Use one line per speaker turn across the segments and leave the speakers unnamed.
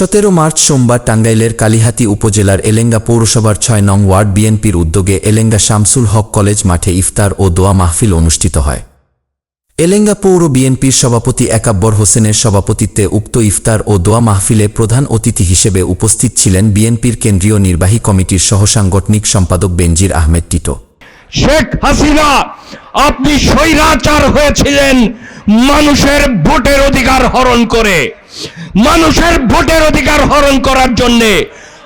সতেরো মার্চ সোমবার টাঙ্গাইলের কালিহাতী উপজেলার এলেঙ্গা পৌরসভার ছয় নং ওয়ার্ড বিএনপির উদ্যোগে এলেঙ্গা শামসুল হক কলেজ মাঠে ইফতার ও দোয়া মাহফিল অনুষ্ঠিত হয়। এলেঙ্গা পৌর বিএনপির সভাপতি একাব্বর হোসেনের সভাপতিত্বে উক্ত ইফতার ও দোয়া মাহফিলে প্রধান অতিথি হিসেবে উপস্থিত ছিলেন বিএনপির কেন্দ্রীয় নির্বাহী কমিটির সহসাংগঠনিক সম্পাদক বেনজির আহমেদ টিটো।
শেখ হাসিনা, আপনি স্বৈরাচার হয়েছিলেন মানুষের ভোটের অধিকার হরণ করে। মানুষের ভোটের অধিকার হরণ করার জন্য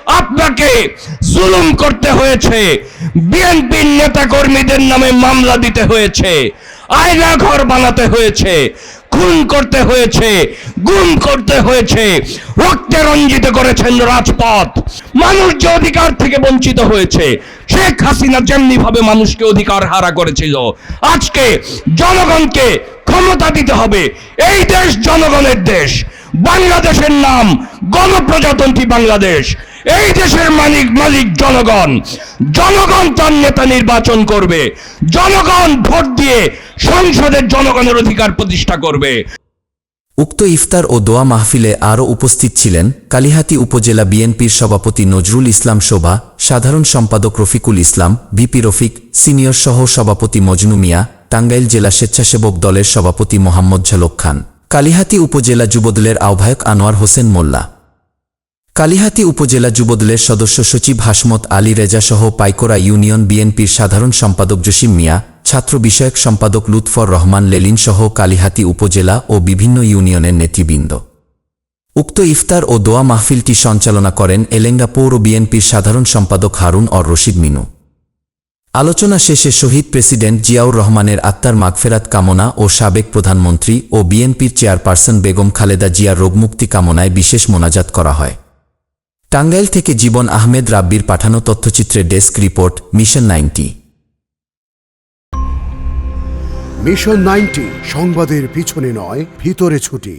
আপনাকে জুলুম করতে হয়েছে। বিএনপির নেতা কর্মীদের নামে মামলা দিতে হয়েছে। আয়না ঘর বানাতে হয়েছে। খুন করতে হয়েছে। গুম করতে হয়েছে। রক্তে রঞ্জিত করেছেন রাজপথ। মানুষ যে অধিকার থেকে বঞ্চিত হয়েছে, শেখ হাসিনা যেমনি ভাবে মানুষকে অধিকার হারা করেছিল, আজকে জনগণকে ক্ষমতা দিতে হবে। এই দেশ জনগণের দেশ। বাংলাদেশের নাম, গণপ্রজাতন্ত্রী বাংলাদেশ। এই দেশের মালিক মালিক জনগণ। জনগণ তার নেতা নির্বাচন করবে। জনগণ ভোট দিয়ে সংসদের জনগণের অধিকার প্রতিষ্ঠা করবে।
উক্ত ইফতার ও দোয়া মাহফিলে আরও উপস্থিত ছিলেন কালিহাতী উপজেলা বিএনপির সভাপতি নজরুল ইসলাম শোভা, সাধারণ সম্পাদক রফিকুল ইসলাম ভিপি রফিক, সিনিয়র সহ সভাপতি মজনু মিয়া, টাঙ্গাইল জেলা স্বেচ্ছাসেবক দলের সভাপতি মোহাম্মদ ঝলক খান। কালিহাতী উপজেলা যুবদলের আহ্বায়ক আনোয়ার হোসেন মোল্লা। কালিহাতী উপজেলা যুবদলের সদস্য সচিব হাসমত আলী রেজা সহ পাইকোরা ইউনিয়ন বিএনপির সাধারণ সম্পাদক জসিম মিয়া, ছাত্র বিষয়ক সম্পাদক লুৎফর রহমান লেলিন সহ কালিহাতী উপজেলা ও বিভিন্ন ইউনিয়নের নেতৃবৃন্দ। উক্ত ইফতার ও দোয়া মাহফিলটি সঞ্চালনা করেন এলেঙ্গা পৌর বিএনপির সাধারণ সম্পাদক হারুন অর রশিদ মিনু। আলোচনা শেষে শহীদ প্রেসিডেন্ট জিয়াউর রহমানের আত্মার মাগফেরাত কামনা ও সাবেক প্রধানমন্ত্রী ও বিএনপির চেয়ারপারসন বেগম খালেদা জিয়ার রোগমুক্তি কামনায় বিশেষ মোনাজাত করা হয়। টাঙ্গাইল থেকে জীবন আহমেদ রাব্বির পাঠানো তথ্যচিত্রের desk report, mission ninety.
Mission ninety, সংবাদের পিছনে নয়, ভিতরে ছুটি।